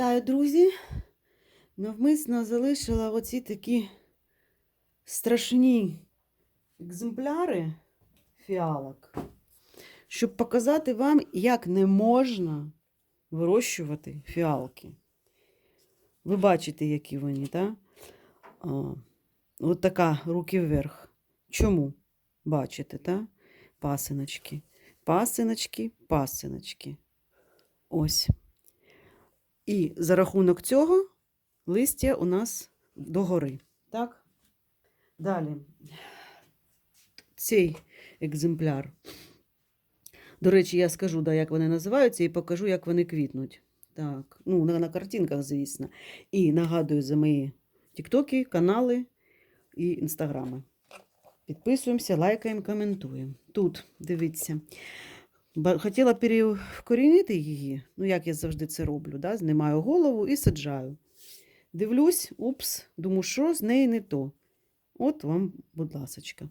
Вітаю, друзі! Навмисно залишила оці такі страшні екземпляри фіалок, щоб показати вам, як не можна вирощувати фіалки. Ви бачите, які вони, так? От така руки вверх. Чому? Бачите, так? Пасиночки. Пасиночки, пасиночки. Ось. І за рахунок цього листя у нас догори. Так? Далі. Цей екземпляр. До речі, я скажу, да, як вони називаються, і покажу, як вони квітнуть. Так, ну, на, на картинках, звісно. І нагадую за мої тіктоки, канали і інстаграми. Підписуємося, лайкаємо, коментуємо. Тут, дивіться. Хотіла перевкорінити її, ну як я завжди це роблю, да? знімаю голову і саджаю. Дивлюсь, упс, думаю, що з неї не то. От вам, будь ласочка.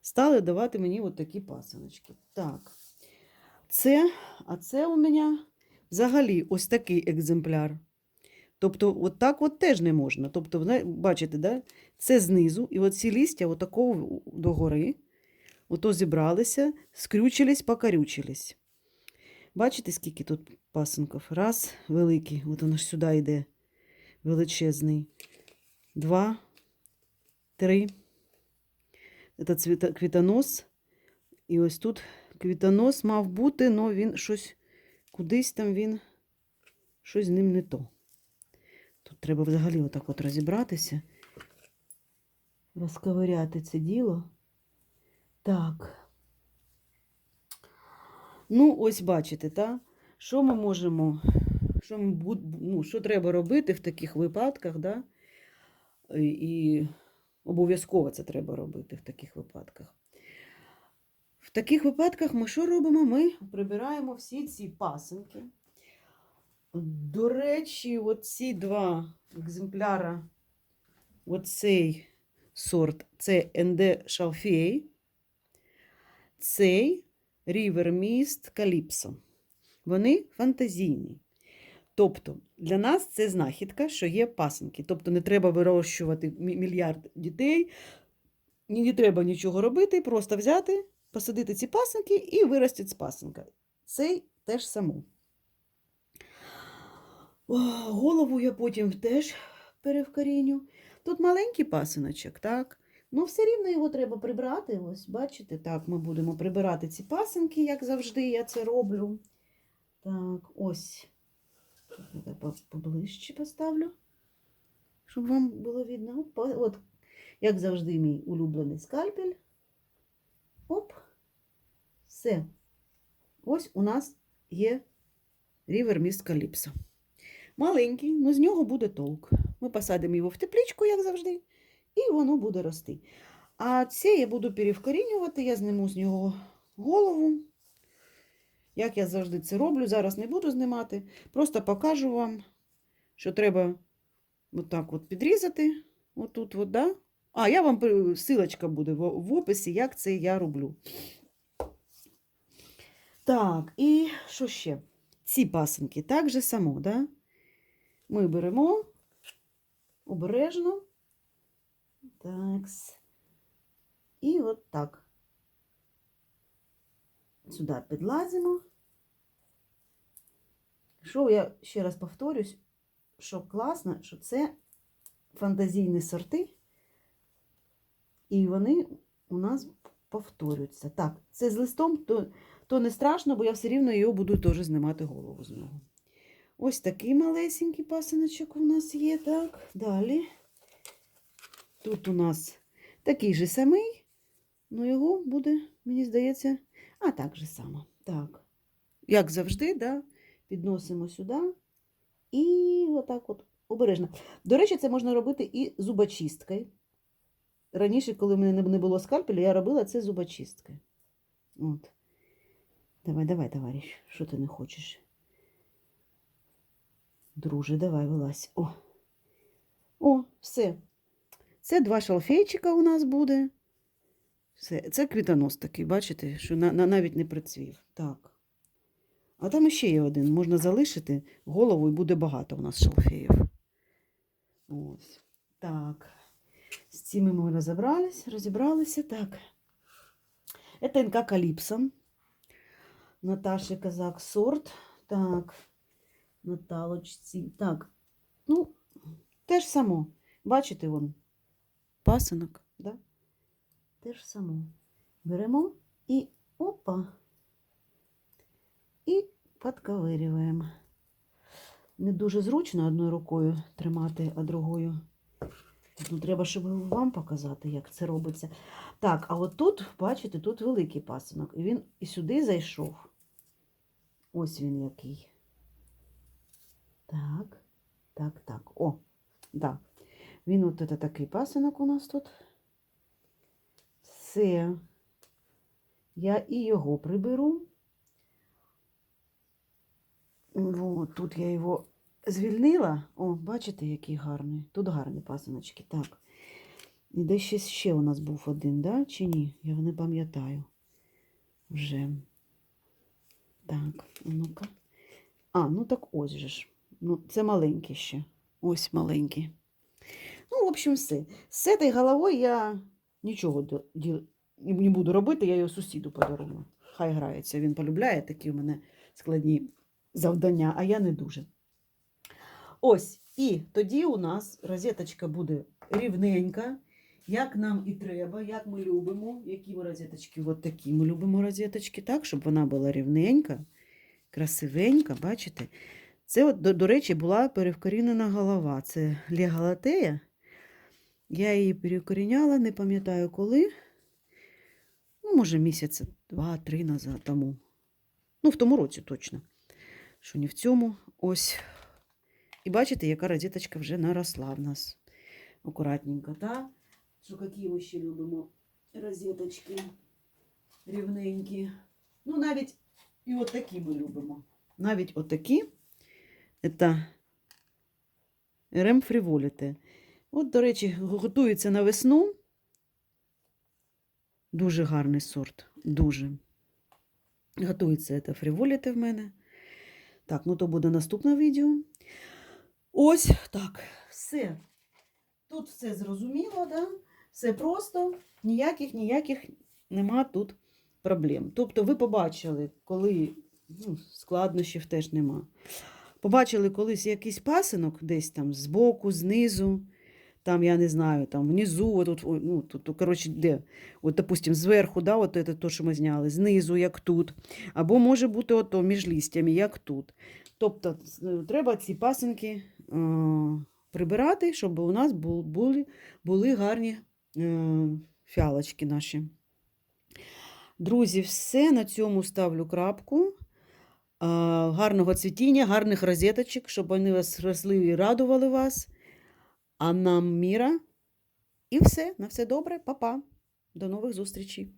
Стали давати мені от такі пасаночки. Так. Це, а це у мене взагалі ось такий екземпляр. Тобто, от так от теж не можна. Тобто, бачите, да? це знизу, і оці листя отакого догори. Ото зібралися, скрючились, покарючились. Бачите, скільки тут пасинків? Раз, великий, от воно ж сюди йде, величезний. Два, три. Це цвіта- квітонос. І ось тут квітонос мав бути, але він щось кудись там він, щось з ним не то. Тут треба взагалі отак от розібратися, розковиряти це діло. Так. Ну, ось бачите, так? Що ми можемо, що, ми, ну, що треба робити в таких випадках, да? І обов'язково це треба робити в таких випадках. В таких випадках ми що робимо? Ми прибираємо всі ці пасинки. До речі, оці два екземпляра, оцей сорт, це НД Шалфей, цей Mist Calypso. Вони фантазійні. Тобто для нас це знахідка, що є пасенки. Тобто не треба вирощувати мільярд дітей, не треба нічого робити, просто взяти, посадити ці пасенки і виростять з пасенка. Цей теж само. О, Голову я потім теж перевкоріню. Тут маленький пасиночок, так? Ну, все рівно його треба прибрати. Ось, бачите, так, ми будемо прибирати ці пасинки, як завжди, я це роблю. Так, ось. Я поближче поставлю, щоб вам було видно. От, як завжди, мій улюблений скальпель. Оп. Все. Ось у нас є River Mist Calypso. Маленький, ну з нього буде толк. Ми посадимо його в тепличку, як завжди, і воно буде рости. А це я буду перевкорінювати, я зніму з нього голову. Як я завжди це роблю, зараз не буду знімати. Просто покажу вам, що треба отак от підрізати. Отут, от, да? А, я вам силочка буде в, описі, як це я роблю. Так, і що ще? Ці пасенки так же само, да? Ми беремо обережно. Такс. І от так. Сюди підлазимо. Що я ще раз повторюсь, що класно, що це фантазійні сорти, і вони у нас повторюються. Так, це з листом, то, то не страшно, бо я все рівно його буду теж знімати голову з нього. Ось такий малесенький пасиночок у нас є. Так, далі. Тут у нас такий же самий, але його буде, мені здається, а так же само. Так. Як завжди, да, підносимо сюди і отак от обережно. До речі, це можна робити і зубочисткою. Раніше, коли в мене не було скальпеля, я робила це зубочисткою. От. Давай, давай, товариш, що ти не хочеш? Друже, давай вилазь. О. О, все. Це два шалфейчика у нас буде. Все. Це квітонос такий, бачите, що на, на, навіть не прицвів. Так. А там ще є один. Можна залишити голову і буде багато у нас шалфеїв. Ось. Так. З цими ми розібрались, розібралися. Так. Это НК Каліпсо. Наташі Казак сорт. Так. Наталочці. Так. Ну, те ж само. Бачите, вон. Пасинок, да? Те ж само. Беремо і опа. І підковирюємо. Не дуже зручно одною рукою тримати, а другою. Ну, треба, щоб вам показати, як це робиться. Так, а от тут, бачите, тут великий пасинок. І він і сюди зайшов. Ось він який. Так, так, так. О, да. Він от це такий пасинок у нас тут. Все. Я і його приберу. Вот, тут я його звільнила. О, бачите, який гарний. Тут гарні пасиночки. Так. І де ще, ще у нас був один, да? чи ні? Я не пам'ятаю вже. Так, ну-ка. А, ну так ось же ж. Ну, це маленький ще. Ось маленький. Ну, в общем, все. З цією головою я нічого не буду робити, я його сусіду подарую. Хай грається. Він полюбляє такі у мене складні завдання, а я не дуже. Ось, і тоді у нас розеточка буде рівненька, як нам і треба, як ми любимо. Які ми розеточки? От такі ми любимо розеточки, так, щоб вона була рівненька, красивенька, бачите? Це, от, до, до речі, була перевкорінена голова. Це Легалатея. Я її перекоріняла, не пам'ятаю коли. Ну, може, місяця два-три назад тому. Ну, в тому році точно. Що не в цьому. Ось. І бачите, яка розеточка вже наросла в нас. Акуратненько, так? Що які ми ще любимо розеточки рівненькі. Ну, навіть і от такі ми любимо. Навіть отакі. Це РМ Фріволіте. От, до речі, готується на весну. Дуже гарний сорт. Дуже. Готується це фріволіте в мене. Так, ну то буде наступне відео. Ось так. Все. Тут все зрозуміло, да? все просто, ніяких, ніяких нема тут проблем. Тобто ви побачили, коли ну, складнощів теж нема. Побачили колись якийсь пасинок десь там збоку, знизу, там, я не знаю, там внизу, отут, ну, тут, коротше, де, от, допустим, зверху, да, от це то, що ми зняли, знизу, як тут, або може бути ото між листями, як тут. Тобто е, треба ці пасинки е, прибирати, щоб у нас бу- були, були гарні е, фіалочки наші. Друзі, все на цьому ставлю крапку. Гарного цвітіння, гарних розеточок, щоб вони вас росли і радували вас. А нам міра. І все, на все добре, Па-па. До нових зустрічей.